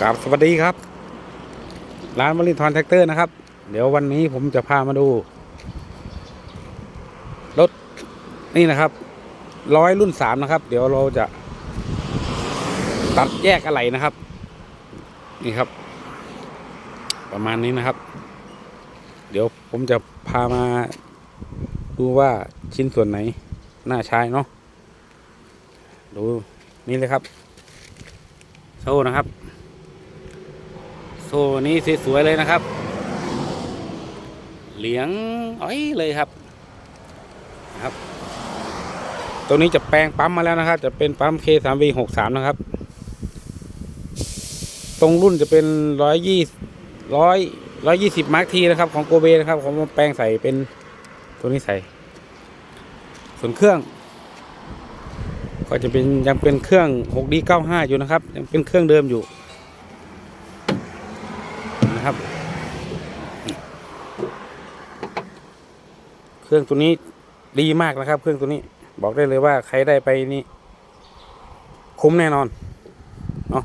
กราบสวัสดีครับ ร้านวลินทอนแท็กเตอร์นะครับ เดี๋ยววันนี้ผมจะพามาดู รถ นี่นะครับ ร้อยรุ่นสามนะครับ เดี๋ยวเราจะ ตัดแยกอะไรนะครับ นี่ครับ ประมาณนี้นะครับ เดี๋ยวผมจะพามาดูว่าชิ้นส่วนไหนน่าใช้เนาะดูนี่เลยครับโซ่นะครับ โซ่นี้สวยๆเลยนะครับ เหลียงอ้อยเลยครับครับ ตัวนี้จะแปลงปั๊มมาแล้วนะครับ จะเป็นปั๊ม K3V63 นะครับ ตรงรุ่นจะเป็นร้อยยี่ร้อยร้อยยี่สิบมาร์กทีนะครับ ของโกเบนะครับผมแปลงใส่เป็นตัวนี้ใส่ ส่วนเครื่อง ก็จะเป็นยังเป็นเครื่อง 6D95 อยู่นะครับ ยังเป็นเครื่องเดิมอยู่ นะครับ เครื่องตัวนี้ดีมากนะครับ เครื่องตัวนี้บอกได้เลยว่าใครได้ไปนี่คุ้มแน่นอนเนาะ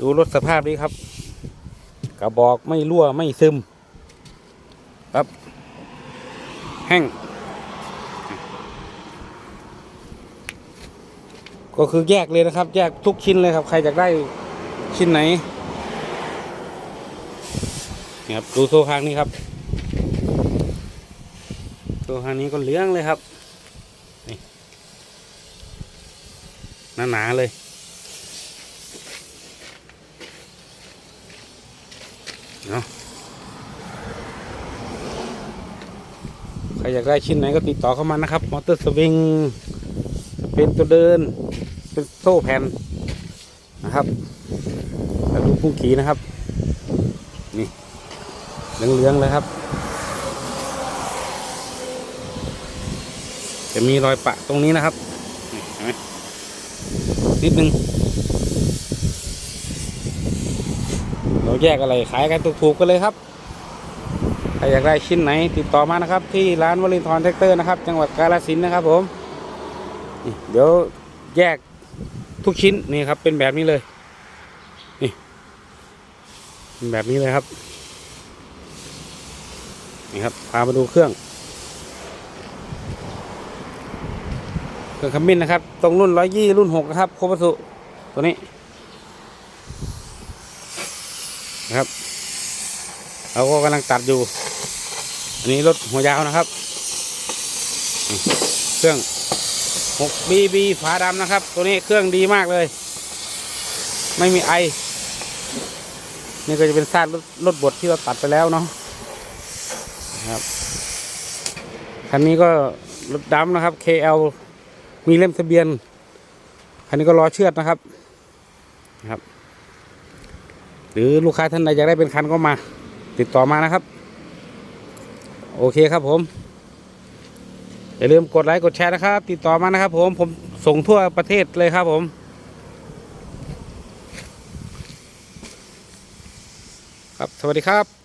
ดูรถสภาพนี้ครับกระบอกไม่รั่วไม่ซึมครับ แห้ง ก็คือแยกเลยนะครับ แยกทุกชิ้นเลยครับ ใครอยากได้ชิ้นไหน นี่ครับดูโซ่ข้างนี้ครับโซ่ข้างนี้ก็เลื้องเลยครับนี่หนาๆเลยเนาะใครอยากได้ชิ้นไหนก็ติดต่อเข้ามานะครับ มอเตอร์สวิงเป็นตัวเดิน เป็นโซ่แผ่นนะครับแล้วดูพุ่งขี่นะครับ นี่ เหลืองๆเลยครับ จะมีรอยปะตรงนี้นะครับนี่เห็นไหมนิดนึง เราแยกอะไรขายกันถูกๆกันเลยครับใครอยากได้ชิ้นไหน ติดต่อมานะครับ ที่ร้านวลินทรแท็กเตอร์นะครับ จังหวัดกาฬสินธุ์นะครับผมเดี๋ยวแยกทุกชิ้นนี่ครับเป็นแบบนี้เลย นี่เป็นแบบนี้เลยครับ นี่ครับพามาดูเครื่องเครื่องขมิ้นนะครับ ตรงรุ่นร้อยยี่รุ่นหกนะครับโคบัสุตัวนี้นะครับเราก็กำลังตัดอยู่ อันนี้รถหัวยาวนะครับ เครื่อง 6 BB ฝาดำนะครับ ตัวนี้เครื่องดีมากเลย ไม่มีไอ นี่ก็จะเป็นซากรถรถบดที่เราตัดไปแล้วเนาะ ครับคันนี้ก็รถดำนะครับ KL มีเล่มทะเบียน คันนี้ก็รอเชือดนะครับนะครับ หรือลูกค้าท่านใดอยากได้เป็นคันก็มา ติดต่อมานะครับ โอเคครับผม อย่าลืมกดไลค์กดแชร์นะครับ ติดต่อมานะครับ ผมผมส่งทั่วประเทศเลยครับผมครับ สวัสดีครับ